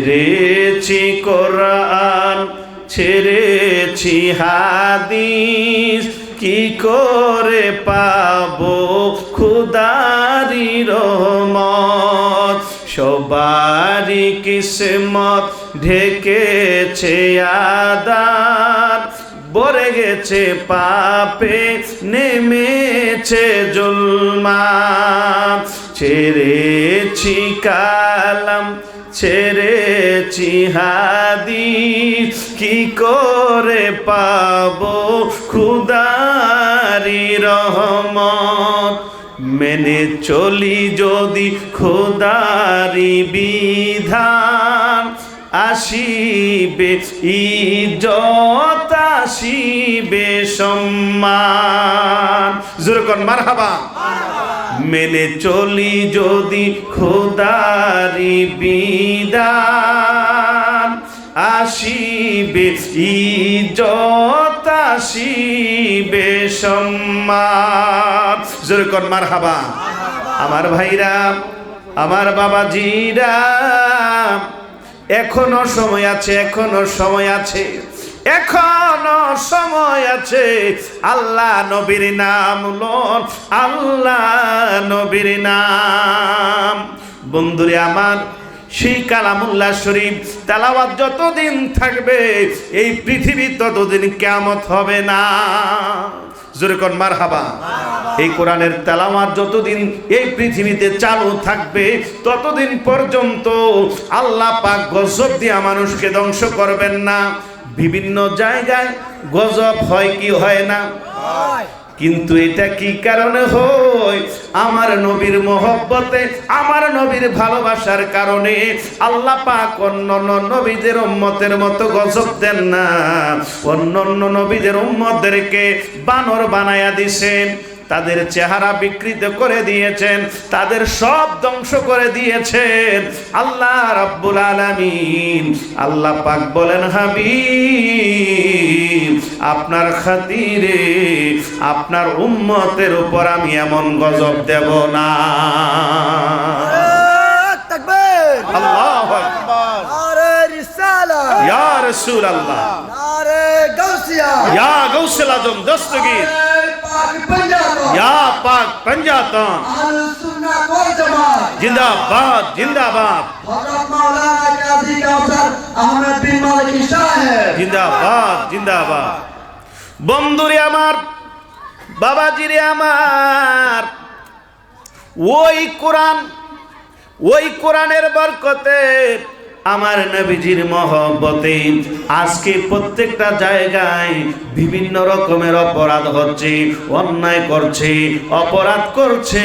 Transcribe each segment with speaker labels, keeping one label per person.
Speaker 1: ছেড়েছি কোরআন, ছেড়েছি হাদিস, কি করে পাবো খুদারি রহমত? সবারই কিসমত ঢেকেছে আদার বরে গেছে পাপে, নেমেছে জুলমা ছেড়েছি কালাম ছেড়েছি হাদিস কি করে পাব খুদারি রহমত? মেনে চলি যদি খোদারি বিধান, আসিবে ইজত আসিবে সম্মান। জোরকন মারহাবা। মেনে চলি যদি খোদারি বিধান আসিবে ইজত আসিবে সম্মান জোরকন মারহাবা। আমার ভাইরা, আমার বাবাজিরা, এখনও সময় আছে, এখনও সময় আছে, এখনও সময় আছে। আল্লাহ নবীর নাম লন, আল্লাহ নবীর নাম। বন্ধুরে আমার সেই কালামুল্লাহ শরীফ, তালাওয়াত যতদিন থাকবে, এই পৃথিবী ততদিন কেমত হবে না। জোরে কন মার হাবা এই কোরআনের তেলাওয়াত যতদিন এই পৃথিবীতে চালু থাকবে, ততদিন পর্যন্ত আল্লাহ পাক গজব দিয়া মানুষকে ধ্বংস করবেন না। বিভিন্ন জায়গায় গজব হয় কি হয় না? কিন্তু এটা কি কারণে হয়? আমার নবীর মহব্বতে, আমার নবীর ভালোবাসার কারণে আল্লাহ পাক অন্য অন্য নবীদের উম্মতের মতো গজব দেন না। অন্য অন্য নবীদের উম্মতদেরকে বানর বানায়া দিছেন। তাদের চেহারা বিকৃত করে দিয়েছেন তাদের সব ধ্বংস করে দিয়েছেন। আল্লাহ রাব্বুল আলামিন আল্লাহ পাক বলেন হাবিব আপনার খাতিরে আপনার উম্মতের উপর আমি এমন গজব দেব না। আল্লাহু আকবার।
Speaker 2: নারে রিসালা।
Speaker 1: ইয়া রাসূলুল্লাহ।
Speaker 2: নারে গাউসিয়া।
Speaker 1: ইয়া গাউসুল আজম দস্তগীর
Speaker 2: কাউসার আহমেদ বিন মালিক সাহেব
Speaker 1: জিন্দাবাদ জিন্দাবাদ বন্ধুরে আমার বাবাজিরে আমার ওই কোরআন ওই কোরআনের বরকতে আমার নবীজির মহব্বতে আজকে প্রত্যেকটা জায়গায় বিভিন্ন রকমের অপরাধ হচ্ছে, অন্যায় করছে, অপরাধ করছে।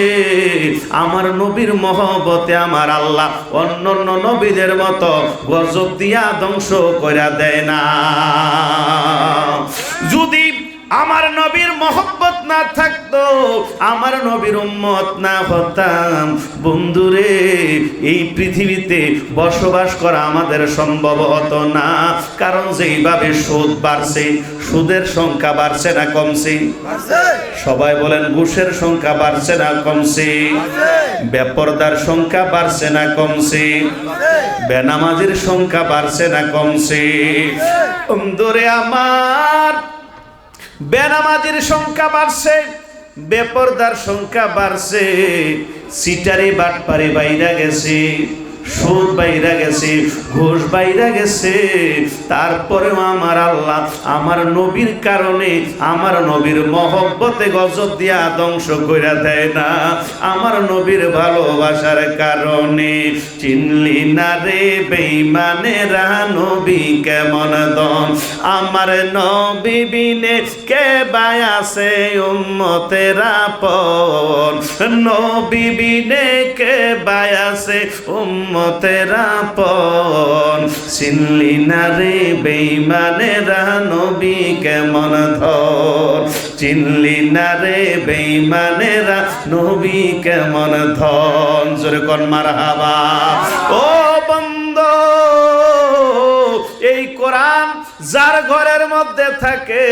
Speaker 1: আমার নবীর মহব্বতে আমার আল্লাহ অন্য অন্য নবীদের মতো গজব দিয়া ধ্বংস করে দেয় না। যদি আমার নবীর মহব্বত না থাকতো আমার নবীর উম্মত না হতাম। বন্ধুরে এই পৃথিবীতে বসবাস করা আমাদের সম্ভব হতো না। কারণ যেইভাবে সুদ বাড়ছে সুদের সংখ্যা বাড়ছে না কমছে। সবাই বলেন ঘুষের সংখ্যা বাড়ছে না কমছে। বেপরদার সংখ্যা বাড়ছে না কমছে। বেনামাজির সংখ্যা বাড়ছে না কমছে। বন্ধুরে আমার বেনামাজির সংখ্যা বাড়ছে বেপরদার সংখ্যা বাড়ছে সিটারে বাটপারে বাইরা গেছে। সুদ বাইরা গেছে, ঘোষ বাইরা গেছে। তারপরেও আমার আল্লাহ আমার নবীর কারণে, আমার নবীর মহব্বতে গজব দিয়া ধ্বংস করে দেয় না। আমার নবীর ভালোবাসার কারণে চিনলি না রে বেইমানেরা নবী কেমন দন আমার নবী বিনে কে বায়াসে উম্মতেরা পন নবী বিনে কে বায়াসে উম্মতেরা পন চিনলি না রে বেইমানেরা, নবী কেমন ধর চিনলি না রে বেইমানেরা, নবী কেমন ধন? জোরে কন মার হাবা ও এই কোরআন যার ঘরের মধ্যে থাকে,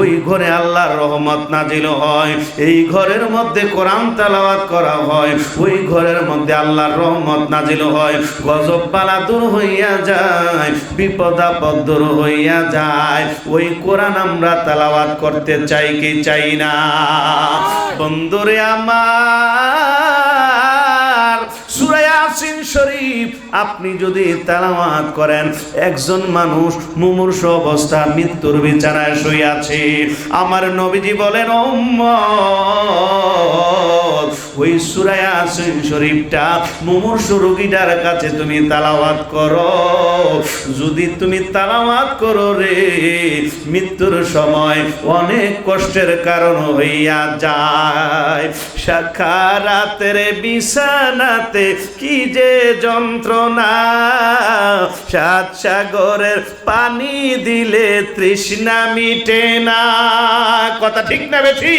Speaker 1: ওই ঘরে আল্লাহর রহমত নাজিল হয়। এই ঘরের মধ্যে কোরআন তেলাওয়াত করা হয়, ওই ঘরের মধ্যে আল্লাহর রহমত নাজিল হয়। গজব বালা দূর হইয়া যায়, বিপদ আপদ দূর হইয়া যায়। ওই কোরআন আমরা তেলাওয়াত করতে চাই কি চাই না? বন্ধুরে আমার সূরা ইয়াসিন শরীফ আপনি যদি তালাওয়াত করেন, একজন মানুষ মুমূর্ষ অবস্থা মৃত্যুর বিছানায় আছে। আমার নবীজি বলেন উম্মত ওই সূরা ইয়াসিন শরীফটা মুমূর্ষ রোগীটার কাছে তুমি তালাওয়াত করো। যদি তুমি তালাওয়াত করো রে, মৃত্যুর সময় অনেক কষ্টের কারণ হইয়া যায়। সাক্ষারাতের বিছানাতে কি যে যন্ত্রণা, সাত সাগরের পানি দিলে তৃষ্ণা মিটে না। কথা ঠিক না বেশি